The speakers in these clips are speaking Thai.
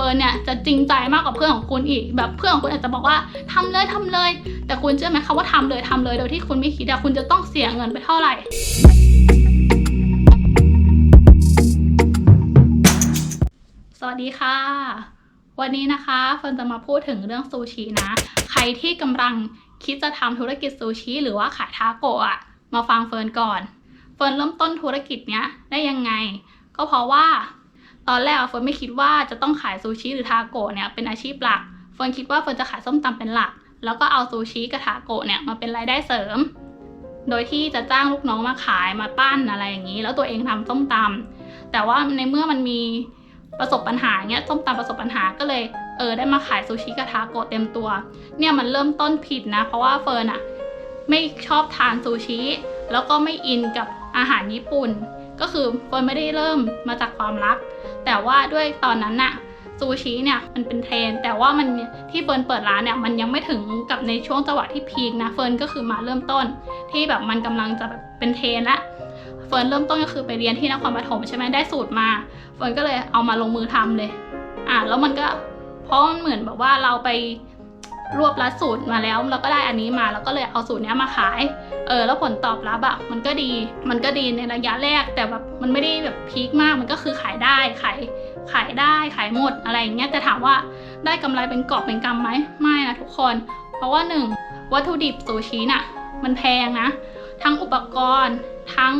ฟิร์นเนี่ยจะจริงใจมากกว่าเพื่อนของคุณอีก แบบเพื่อนของคุณอาจจะบอกว่าทำเลยทำเลย แต่คุณเชื่อไหมคะว่าทำเลยทำเลยโดยที่คุณไม่คิดอะคุณจะต้องเสียเงินไปเท่าไหร่สวัสดีค่ะ วันนี้นะคะเฟิร์นจะมาพูดถึงเรื่องซูชินะ ใครที่กำลังคิดจะทำธุรกิจซูชิหรือว่าขายทาโกะอะมาฟังเฟิร์นก่อน เฟิร์นเริ่มต้นธุรกิจเนี้ยได้ยังไง ก็เพราะว่า ตอนแรกเฟิร์นไม่คิดว่าจะต้องขายซูชิหรือทาโกะเนี่ยเป็นอาชีพหลักเฟิร์นคิดว่าเฟิร์นจะขายส้มตำเป็นหลัก แล้วก็เอาซูชิกับทาโกะเนี่ยมาเป็นรายได้เสริม โดยที่จะจ้างลูกน้องมาขายมาปั้นอะไรอย่างนี้ แล้วตัวเองทำส้มตำแต่ว่าในเมื่อมันมีประสบปัญหาเงี้ยส้มตำประสบปัญหาก็เลยเออได้มาขายซูชิกับทาโกะเต็มตัว เนี่ยมันเริ่มต้นผิดนะ เพราะว่าเฟิร์นอะไม่ชอบทานซูชิแล้วก็ไม่อินกับอาหารญี่ปุ่น ก็คือเฟิร์นไม่ได้เริ่มมาจากความรัก แต่ว่าด้วยตอนนั้นน่ะซูชิเนี่ยมันเป็นเทรน แต่ว่ามันที่เฟิร์นเปิดร้านเนี่ยมันยังไม่ถึงกับในช่วงจังหวะที่พีคนะเฟิร์นก็คือมาเริ่มต้น ที่แบบมันกำลังจะแบบเป็นเทรนละเฟิร์นเริ่มต้นก็คือไปเรียนที่นครปฐมใช่ไหมได้สูตรมา เฟิร์นก็เลยเอามาลงมือทำเลย อะแล้วมันก็เพราะมันเหมือนแบบว่าเราไป รวบรัดสูตรมาแล้วเราก็ได้อันนี้มาแล้วก็เลยเอาสูตรนี้มาขาย เออแล้วผลตอบรับอะมันก็ดี มันก็ดีในระยะแรก แต่แบบมันไม่ได้แบบพีคมากมันก็คือขายได้ขายขายได้ขายหมดอะไรอย่างเงี้ยแต่ถามว่าได้กำไรเป็นกอบเป็นกำไหมไม่นะทุกคน เพราะว่าหนึ่งวัตถุดิบซูชิน่ะมันแพงนะ ทั้งอุปกรณ์ทั้ง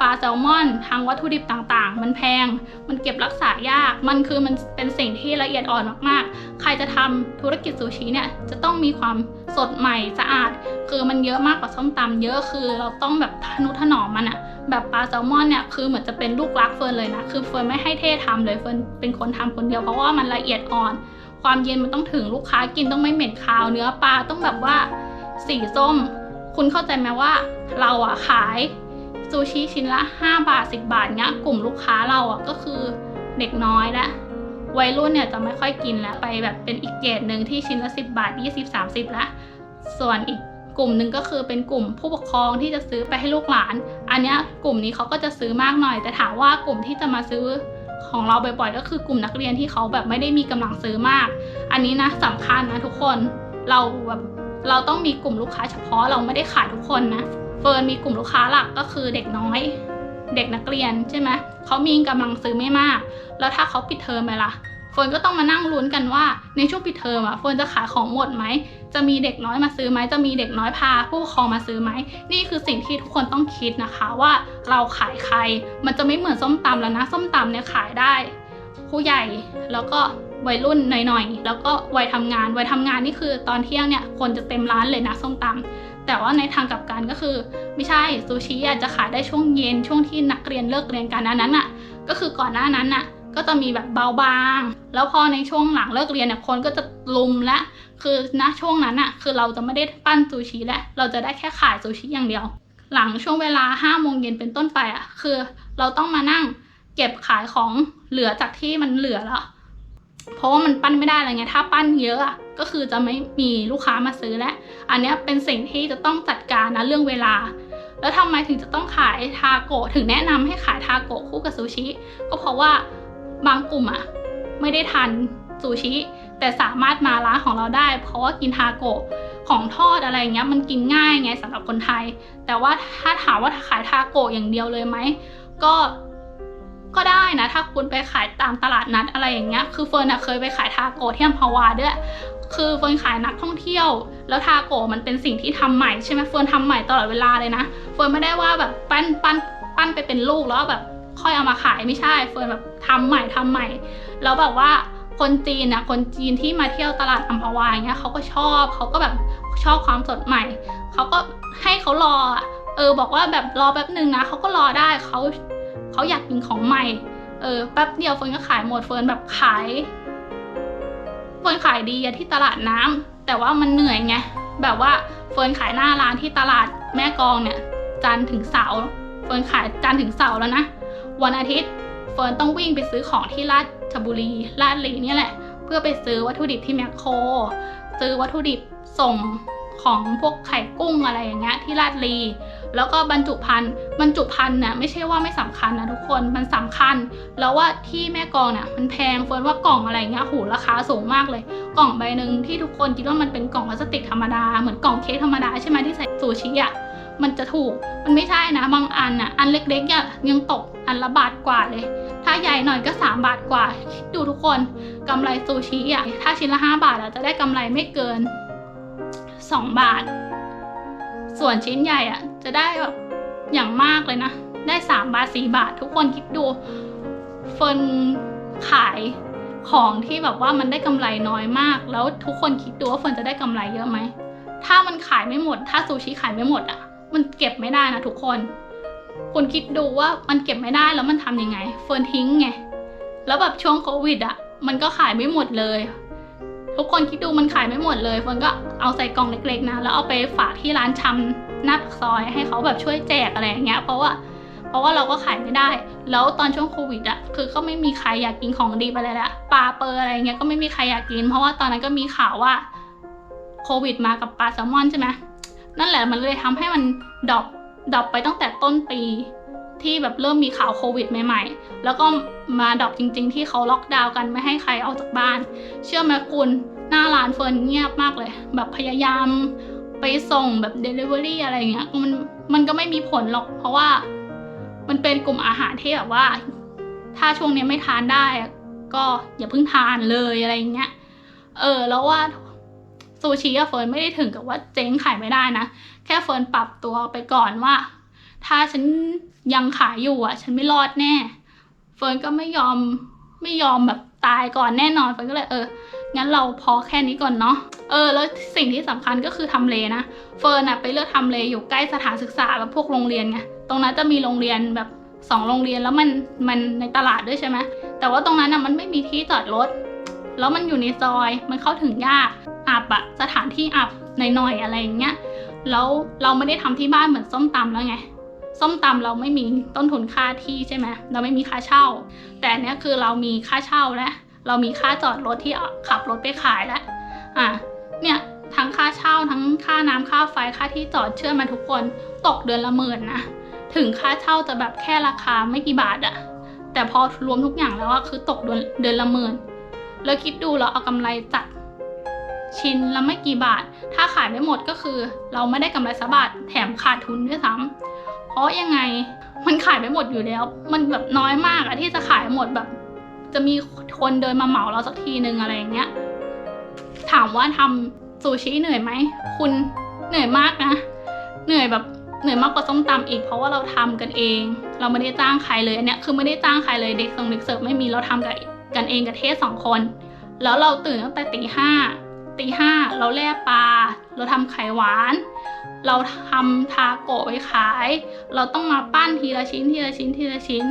ปลาแซลมอนทั้งวัตถุดิบต่างๆ มันแพง มันเก็บรักษายาก มันคือมันเป็นสิ่งที่ละเอียดอ่อนมากๆ ใครจะทำธุรกิจซูชิเนี่ยจะต้องมีความสดใหม่สะอาด คือมันเยอะมากกว่าส้มตำเยอะคือเราต้องแบบทนุถนอมมันอะแบบปลาแซลมอนเนี่ยคือเหมือนจะเป็นลูกรักเฟิร์นเลยนะคือเฟิร์นไม่ให้เท่ทำเลยเฟิร์นเป็นคนทำคนเดียวเพราะว่ามันละเอียดอ่อน ความเย็นมันต้องถึงลูกค้ากินต้องไม่เหม็นคาวเนื้อปลาต้องแบบว่าสีส้ม คุณเข้าใจไหมว่าเราอะขาย ซูชิชิ้นละ 5 บาท 10 บาทเนี้ยกลุ่มลูกค้าเราอะก็คือเด็กน้อยและวัยรุ่นเนี่ยจะไม่ค่อยกินแล้วไปแบบเป็นอีกเกรดหนึ่งที่ชิ้นละ 10 บาท 20 30ล้วส่วนอีกกลุ่มหนึ่งก็คือเป็นกลุ่มผู้ปกครองที่จะซื้อไปให้ลูกหลาน อันนี้กลุ่มนี้เขาก็จะซื้อมากหน่อย แต่ถามว่ากลุ่มที่จะมาซื้อของเราบ่อยๆ ก็คือกลุ่มนักเรียนที่เขาแบบไม่ได้มีกำลังซื้อมาก อันนี้นะสำคัญนะทุกคนเราแบบเราต้องมีกลุ่มลูกค้าเฉพาะเราไม่ได้ขายทุกคนนะ เฟิร์นมีกลุ่มลูกค้าหลักก็คือเด็กน้อย เด็กนักเรียนใช่ไหมเขามีกำลังซื้อไม่มาก แล้วถ้าเขาปิดเทอมไปล่ะเฟิร์นก็ต้องมานั่งลุ้นกันว่าในช่วงปิดเทอมอะเฟิร์นจะขายของหมดไหมจะมีเด็กน้อยมาซื้อไหมจะมีเด็กน้อยพา ผู้ปกครองมาซื้อไหมนี่คือสิ่งที่ทุกคนต้องคิดนะคะว่าเราขายใคร มันจะไม่เหมือนส้มตำแล้วนะส้มตำเนี่ยขายได้ ผู้ใหญ่แล้วก็วัยรุ่นหน่อยๆ แล้วก็วัยทำงาน วัยทำงานนี่คือตอนเที่ยงเนี่ยคนจะเต็มร้านเลยนะส้มตำ แต่ว่าในทางกลับกันก็คือ ไม่ใช่ซูชิอาจจะขายได้ช่วงเย็นช่วงที่นักเรียนเลิกเรียนกันอันนั้นอะ ก็คือก่อนหน้านั้นน่ะก็จะมีแบบเบาบาง แล้วพอในช่วงหลังเลิกเรียนเนี่ยคนก็จะลุมและคือณช่วงนั้นอะคือเราจะไม่ได้ปั้นซูชิแล้วเราจะได้แค่ขายซูชิอย่างเดียว หลังช่วงเวลา5้าโมงเย็นเป็นต้นไปอะคือเราต้องมานั่งเก็บขายของเหลือจากที่มันเหลือแล้ว เพราะว่ามันปั้นไม่ได้อะไรเงี้ยถ้าปั้นเยอะอะ ก็คือจะไม่มีลูกค้ามาซื้อแล้วอันนี้เป็นสิ่งที่จะต้องจัดการนะเรื่องเวลา แล้วทำไมถึงจะต้องขายทาโกะถึงแนะนำให้ขายทาโกะคู่กับซูชิ ก็เพราะว่าบางกลุ่มอะไม่ได้ทานซูชิ แต่สามารถมาร้านของเราได้ เพราะว่ากินทาโกะของทอดอะไรเงี้ยมันกินง่ายไงสำหรับคนไทย แต่ว่าถ้าถามว่าขายทาโกะอย่างเดียวเลยไหมก็ก็ได้นะถ้าคุณไปขายตามตลาดนัดอะไรอย่างเงี้ย คือเฟิร์นอะเคยไปขายทาโกะที่อัมพวาด้วย คือเฟิร์นขายนักท่องเที่ยว แล้วทาโกะมันเป็นสิ่งที่ทำใหม่ใช่ไหมเฟิร์นทำใหม่ตลอดเวลาเลยนะเฟิร์นไม่ได้ว่าแบบปั้นปั้นปั้นไปเป็นลูกแล้วแบบค่อยเอามาขายไม่ใช่เฟิร์นแบบทำใหม่ทำใหม่ แล้วแบบว่าคนจีนนะคนจีนที่มาเที่ยวตลาดอัมพวาอย่างเงี้ยเขาก็ชอบเขาก็แบบชอบความสดใหม่เขาก็ให้เขารอเออบอกว่าแบบรอแป๊บหนึ่งนะเขาก็รอได้เขาเขาอยากกินของใหม่เออแป๊บเดียวเฟิร์นก็ขายหมดเฟิร์นแบบขาย เฟิร์นขายดีอะที่ตลาดน้ำแต่ว่ามันเหนื่อยไงแบบว่าเฟิร์นขายหน้าร้านที่ตลาดแม่กองเนี่ยจันถึงเสาร์เฟิร์นขายจันถึงเสาร์แล้วนะวันอาทิตย์เฟิร์นต้องวิ่งไปซื้อของที่ราชบุรีลาดลีเนี่ยแหละ เพื่อไปซื้อวัตถุดิบที่แมคโคร ซื้อวัตถุดิบส่งของพวกไข่กุ้งอะไรอย่างเงี้ยที่ลาดลี แล้วก็บรรจุภัณฑ์บรรจุภัณฑ์เนี่ยไม่ใช่ว่าไม่สำคัญนะทุกคนมันสำคัญ แล้วว่าที่แม่กลองเนี่ยมันแพงเฟิร์นว่ากล่องอะไรเงี้ยหูราคาสูงมากเลย กล่องใบหนึ่งที่ทุกคนคิดว่ามันเป็นกล่องพลาสติกธรรมดาเหมือนกล่องเค้กธรรมดาใช่ไหมที่ใส่ซูชิอะมันจะถูกมันไม่ใช่นะบางอันอะอันเล็กๆอะยังตกอันละบาทกว่าเลย ถ้าใหญ่หน่อยก็ 3 บาทกว่าคิดดูทุกคนกำไรซูชิอะถ้าชิ้นละ 5 บาทอะจะได้กำไรไม่เกิน 2 บาท ส่วนชิ้นใหญ่อะจะได้แบบอย่างมากเลยนะ ได้ 3 บาท 4 บาท ทุกคนคิดดูเฟิร์นขายของที่แบบว่ามันได้กำไรน้อยมาก แล้วทุกคนคิดดูว่าเฟิร์นจะได้กำไรเยอะไหม ถ้ามันขายไม่หมด ถ้าซูชิขายไม่หมดอะมันเก็บไม่ได้นะทุกคน คุณคิดดูว่ามันเก็บไม่ได้แล้วมันทำยังไง เฟิร์นทิ้งไง แล้วแบบช่วงโควิดอะมันก็ขายไม่หมดเลย ทุกคนคิดดูมันขายไม่หมดเลยเฟิร์นก็เอาใส่กล่องเล็กๆนะแล้วเอาไปฝากที่ร้านชำหน้าปากซอยให้เขาแบบช่วยแจกอะไรอย่างเงี้ยเพราะว่าเพราะว่าเราก็ขายไม่ได้ แล้วตอนช่วงโควิดอะคือก็ไม่มีใครอยากกินของดีไปเลยละปลาเปอร์อะไรเงี้ยก็ไม่มีใครอยากกิน เพราะว่าตอนนั้นก็มีข่าวว่าโควิดมากับปลาแซลมอนใช่ไหมนั่นแหละมันเลยทำให้มันดรอปดรอปไปตั้งแต่ต้นปี ที่แบบเริ่มมีข่าวโควิดใหม่ ๆ แล้วก็มาดรอปจริง ๆ ที่เขาล็อกดาวน์กันไม่ให้ใครออกจากบ้าน เชื่อไหมคุณหน้าร้านเฟิร์นเงียบมากเลย แบบพยายามไปส่งแบบ Delivery อะไรเงี้ยมันมันก็ไม่มีผลหรอก เพราะว่ามันเป็นกลุ่มอาหารที่แบบว่า ถ้าช่วงนี้ไม่ทานได้ ก็อย่าเพิ่งทานเลยอะไรเงี้ยเออ แล้วว่าซูชิอะเฟิร์นไม่ได้ถึงกับว่าเจ๊งขายไม่ได้นะ แค่เฟิร์นปรับตัวไปก่อนว่า ถ้าฉัน ยังขายอยู่อะ ฉันไม่รอดแน่ เฟิร์นก็ไม่ยอมไม่ยอมแบบตายก่อนแน่นอนเฟิร์นก็เลยเอองั้นเราพอแค่นี้ก่อนเนาะเออ แล้วสิ่งที่สำคัญก็คือทำเลนะเฟิร์นอะไปเลือกทำเลอยู่ใกล้สถานศึกษาแบบพวกโรงเรียนไงตรงนั้นจะมีโรงเรียนแบบสองโรงเรียนแล้วมันมันในตลาดด้วยใช่ไหมแต่ว่าตรงนั้นอะมันไม่มีที่จอดรถแล้วมันอยู่ในซอยมันเข้าถึงยากอับอะสถานที่อับหน่อยๆอะไรอย่างเงี้ยแล้วเราไม่ได้ทำที่บ้านเหมือนส้มตำแล้วไง ส้มตำเราไม่มีต้นทุนค่าที่ใช่ไหมเราไม่มีค่าเช่า แต่เนี้ยคือเรามีค่าเช่าและเรามีค่าจอดรถที่ขับรถไปขายแล้วอะเนี่ยทั้งค่าเช่าทั้งค่าน้ำค่าไฟค่าที่จอดเชื่อมาทุกคนตกเดือนละหมื่นนะถึงค่าเช่าจะแบบแค่ราคาไม่กี่บาทอะแต่พอรวมทุกอย่างแล้วอะคือตกเดือนเดือนละหมื่นแล้วคิดดูเราเอากำไรจากชิ้นละไม่กี่บาท ถ้าขายไม่หมดก็คือ เราไม่ได้กำไรสักบาทแถมขาดทุนด้วยซ้ำ เพราะยังไงมันขายไม่หมดอยู่แล้ว มันแบบน้อยมากอะที่จะขายหมดแบบ จะมีคนเดินมาเหมาเราสักทีนึงอะไรอย่างเงี้ย ถามว่าทำซูชิเหนื่อยไหม คุณเหนื่อยมากนะ เหนื่อยแบบเหนื่อยมากกว่าส้มตำอีกเพราะว่าเราทำกันเอง เราไม่ได้จ้างใครเลยอันเนี้ยคือไม่ได้จ้างใครเลยเด็กส่งเด็กเสิร์ฟไม่มีเราทำกันกันเองกับเทสสองคน แล้วเราตื่นตั้งแต่ตีห้า ตีห้าเราแล่ปลา เราทำไข่หวาน เราทำทาโกะไว้ขาย เราต้องมาปั้นทีละชิ้นทีละชิ้นทีละชิ้น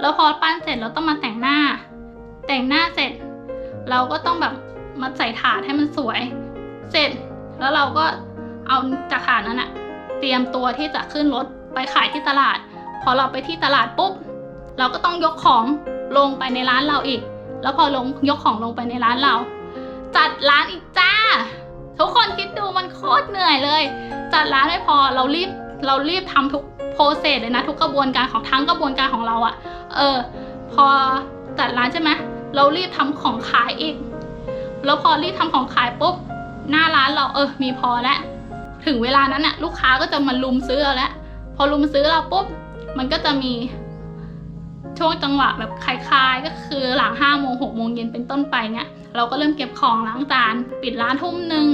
แล้วพอปั้นเสร็จเราต้องมาแต่งหน้า แต่งหน้าเสร็จ เราก็ต้องแบบมาใส่ถาดให้มันสวย เสร็จแล้วเราก็เอาจากถาดนั้นอะเตรียมตัวที่จะขึ้นรถไปขายที่ตลาด พอเราไปที่ตลาดปุ๊บ เราก็ต้องยกของลงไปในร้านเราอีก แล้วพอลงยกของลงไปในร้านเรา จัดร้านอีกจ้า ทุกคนคิดดูมันโคตรเหนื่อยเลย จัดร้านไม่พอเรารีบเรารีบทำทุกโปรเซสเลยนะ ทุกกระบวนการของทั้งกระบวนการของเราอะเออ พอจัดร้านใช่ไหมเรารีบทำของขายอีก แล้วพอรีบทำของขายปุ๊บหน้าร้านเราเออมีพอแล้วถึงเวลานั้นน่ะลูกค้าก็จะมาลุมซื้อเราแล้วพอลุมซื้อเราปุ๊บมันก็จะมีช่วงจังหวะแบบคลายๆ ก็คือหลังห้าโมงหกโมงเย็นเป็นต้นไปเนี่ย เราก็เริ่มเก็บของล้างจานปิดร้านทุ่มหนึ่ง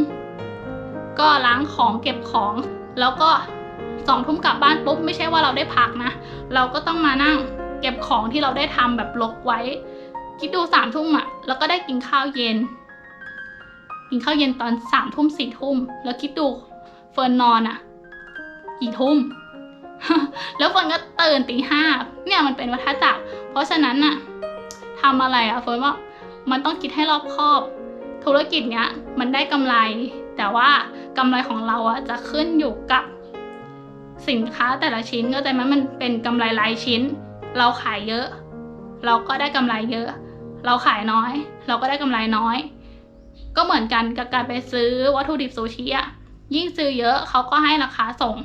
ก็ล้างของเก็บของ แล้วก็สองทุ่มกลับบ้านปุ๊บไม่ใช่ว่าเราได้พักนะ เราก็ต้องมานั่งเก็บของที่เราได้ทำแบบลกไว้ คิดดูสามทุ่มอะแล้วก็ได้กินข้าวเย็น กินข้าวเย็นตอนสามทุ่มสี่ทุ่มแล้วคิดดูเฟิร์นนอนอะกี่ทุ่มแล้วเฟิร์นก็ตื่นตีห้าเนี่ยมันเป็นวัฏจักรเพราะฉะนั้นน่ะทำอะไรอะเฟิร์นว่า มันต้องคิดให้รอบคอบ ธุรกิจเนี้ยมันได้กำไร แต่ว่ากำไรของเราอะจะขึ้นอยู่กับสินค้าแต่ละชิ้นก็ใจไหมมันเป็นกำไรรายชิ้น เราขายเยอะ เราก็ได้กำไรเยอะ เราขายน้อย เราก็ได้กำไรน้อย ก็เหมือนกันกับการไปซื้อวัตถุดิบซูชิอะยิ่งซื้อเยอะเขาก็ให้ราคาส่ง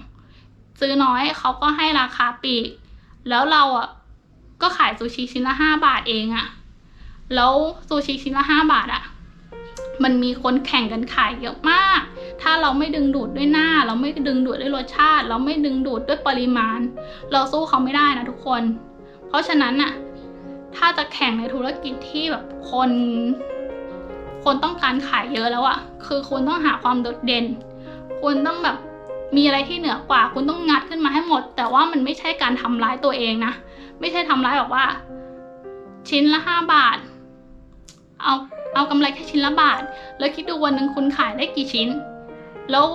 ซื้อน้อยเขาก็ให้ราคาปีก แล้วเราอะก็ขายซูชิชิ้นละห้าบาทเองอะ แล้วซูชิชิ้นละห้าบาทอะมันมีคนแข่งกันขายเยอะมาก ถ้าเราไม่ดึงดูดด้วยหน้า เราไม่ดึงดูดด้วยรสชาติ เราไม่ดึงดูดด้วยปริมาณ เราสู้เขาไม่ได้นะทุกคน เพราะฉะนั้นน่ะถ้าจะแข่งในธุรกิจที่แบบคน คนต้องการขายเยอะแล้วอะคือคุณต้องหาความโดดเด่น คุณต้องแบบมีอะไรที่เหนือกว่า คุณต้องงัดขึ้นมาให้หมด แต่ว่ามันไม่ใช่การทำร้ายตัวเองนะ ไม่ใช่ทำร้ายแบบว่า ชิ้นละห้าบาท เอาเอากำไรแค่ชิ้นละบาท แล้วคิดดูวันหนึ่งคุณขายได้กี่ชิ้น แล้ว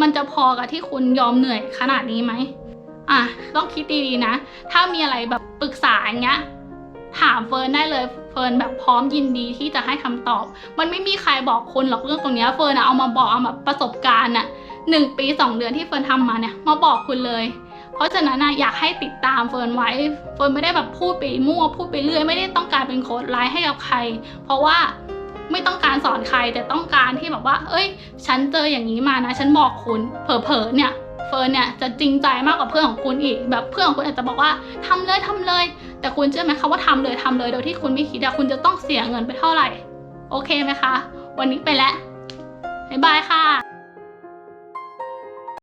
มันจะพอกับที่คุณยอมเหนื่อยขนาดนี้ไหมอะต้องคิดดีๆนะ ถ้ามีอะไรแบบปรึกษาอย่างเงี้ยถามเฟิร์นได้เลยเฟิร์นแบบพร้อมยินดีที่จะให้คำตอบ มันไม่มีใครบอกคุณหรอกเรื่องตรงเนี้ยเฟิร์นอะเอามาบอกเอามาประสบการณ์อะหนึ่งปีสองเดือนที่เฟิร์นทำมาเนี่ยมาบอกคุณเลย เพราะฉะนั้นนะอยากให้ติดตามเฟิร์นไว้เฟิร์นไม่ได้แบบพูดไปมั่วพูดไปเรื่อยไม่ได้ต้องการเป็นโค้ดไลน์ให้กับใคร เพราะว่าไม่ต้องการสอนใครแต่ต้องการที่แบบว่า เอ้ย ฉันเจออย่างนี้มานะ ฉันบอกคุณเผลอๆเนี่ยเฟิร์นเนี่ยจะจริงใจมากกว่าเพื่อนของคุณอีก แบบเพื่อนของคุณอาจจะบอกว่าทำเลยทำเลย แต่คุณเชื่อไหมคะว่าทำเลยทำเลยโดยที่คุณไม่คิดอะคุณจะต้องเสียเงินไปเท่าไหร่ โอเคไหมคะ วันนี้ไปแล้วบ๊ายบายค่ะ